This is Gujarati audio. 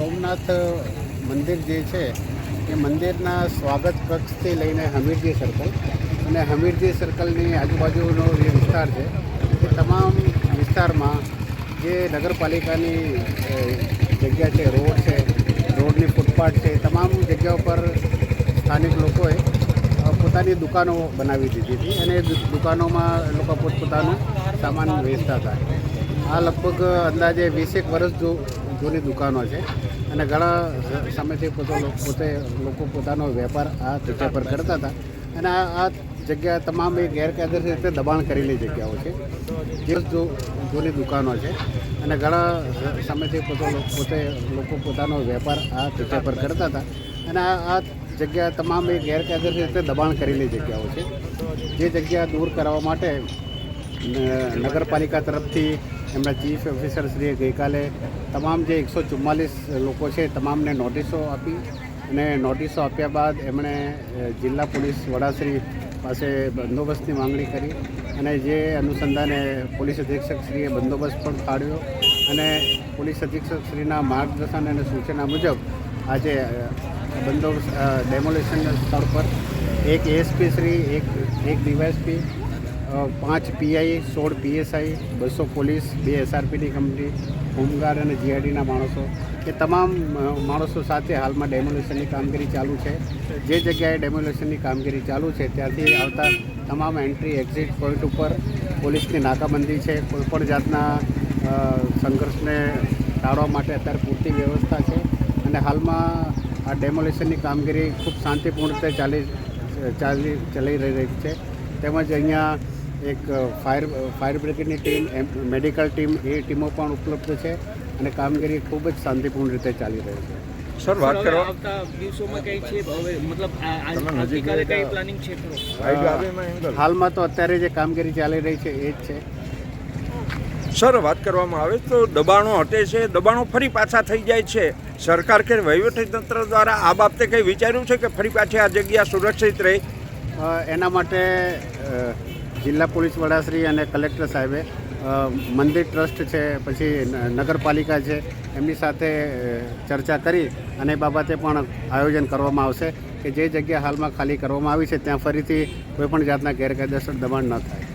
સોમનાથ મંદિર જે છે, એ મંદિરના સ્વાગત કક્ષથી લઈને હમીરજી સર્કલ અને હમીરજી સર્કલની આજુબાજુનો જે વિસ્તાર છે, એ તમામ વિસ્તારમાં જે નગરપાલિકાની જગ્યા છે, રોડ છે, રોડની ફૂટપાથ છે તમામ જગ્યાઓ પર સ્થાનિક લોકોએ પોતાની દુકાનો બનાવી દીધી હતી અને દુકાનોમાં લોકો પોતપોતાનો સામાન વેચતા હતા. આ લગભગ અંદાજે વીસેક વર્ષ જૂની દુકાનો છે. અને ઘણા સમયથી પોતે પોતે લોકો પોતાનો વેપાર આ જગ્યા પર કરતા હતા. અને આ આ જગ્યા તમામ એ ગેરકાયદેસર રીતે દબાણ કરેલી જગ્યાઓ છે. જે જૂની દુકાનો છે. અને ઘણા સમયથી પોતે પોતે લોકો પોતાનો વેપાર આ જગ્યા પર કરતા હતા. અને આ આ જગ્યા તમામ એ ગેરકાયદેસર રીતે દબાણ કરેલી જગ્યાઓ છે. જે જગ્યા દૂર કરવા માટે નગરપાલિકા તરફથી એમના ચીફ ઓફિસરશ્રીએ ગઈકાલે તમામ જે એકસો ચુમ્માલીસ લોકો છે તમામને નોટિસો આપી અને નોટિસો આપ્યા બાદ એમણે જિલ્લા પોલીસ વડાશ્રી પાસે બંદોબસ્તની માંગણી કરી અને જે અનુસંધાને પોલીસ અધિક્ષકશ્રીએ બંદોબસ્ત પણ ફાળવ્યો અને પોલીસ અધિક્ષકશ્રીના માર્ગદર્શન અને સૂચના મુજબ આજે બંદોબસ્ત ડેમોલેશન સ્થળ પર એક એએસપી શ્રી એક એક ડીવાયએસપી અ, પાંચ પીઆઈ, સોળ પીએસઆઈ, બસો પોલીસ, બે એસઆરપીની કંપની હોમગાર્ડ અને જીઆરડીના માણસો. એ તમામ માણસો સાથે હાલમાં ડેમોલેશનની કામગીરી ચાલુ છે. જે જગ્યાએ ડેમોલેશનની કામગીરી ચાલુ છે, ત્યાંથી આવતા તમામ એન્ટ્રી એક્ઝિટ પોઈન્ટ ઉપર પોલીસની નાકાબંધી છે. કોઈપણ જાતના સંઘર્ષને ટાળવા માટે અત્યારે પૂરતી વ્યવસ્થા છે. અને હાલમાં આ ડેમોલેશનની કામગીરી ખૂબ શાંતિપૂર્ણ રીતે ચાલી ચાલી ચલાઈ રહી છે. તેમજ અહીંયા એક ફાયર ફાયર બ્રિગેડની ટીમ એમ મેડિકલ ટીમ એ ટીમો પણ ઉપલબ્ધ છે અને કામગીરી ખૂબ જ શાંતિપૂર્ણ રીતે ચાલી રહી છે. સર વાત કરવા આવતા દિવસોમાં કઈ છે? હવે મતલબ આવતીકાલે કઈ પ્લાનિંગ છે. હાલમાં તો અત્યારે જે કામગીરી ચાલી રહી છે એ જ છે. સર વાત કરવામાં આવે તો દબાણો હટે છે દબાણો ફરી પાછા થઈ જાય છે. સરકાર કે વહીવટીતંત્ર દ્વારા આ બાબતે કંઈ વિચાર્યું છે કે ફરી પાછી આ જગ્યા સુરક્ષિત રહે? એના માટે જિલ્લા પોલીસ વડાશ્રી અને કલેક્ટર સાહેબે મંદિર ટ્રસ્ટ છે, પછી નગરપાલિકા છે, એમની સાથે ચર્ચા કરી અને બાબતે પણ આયોજન કરવામાં આવશે કે જે જગ્યા હાલમાં ખાલી કરવામાં આવી છે, ત્યાં ફરીથી કોઈપણ જાતના ગેરકાયદેસર દબાણ ન થાય.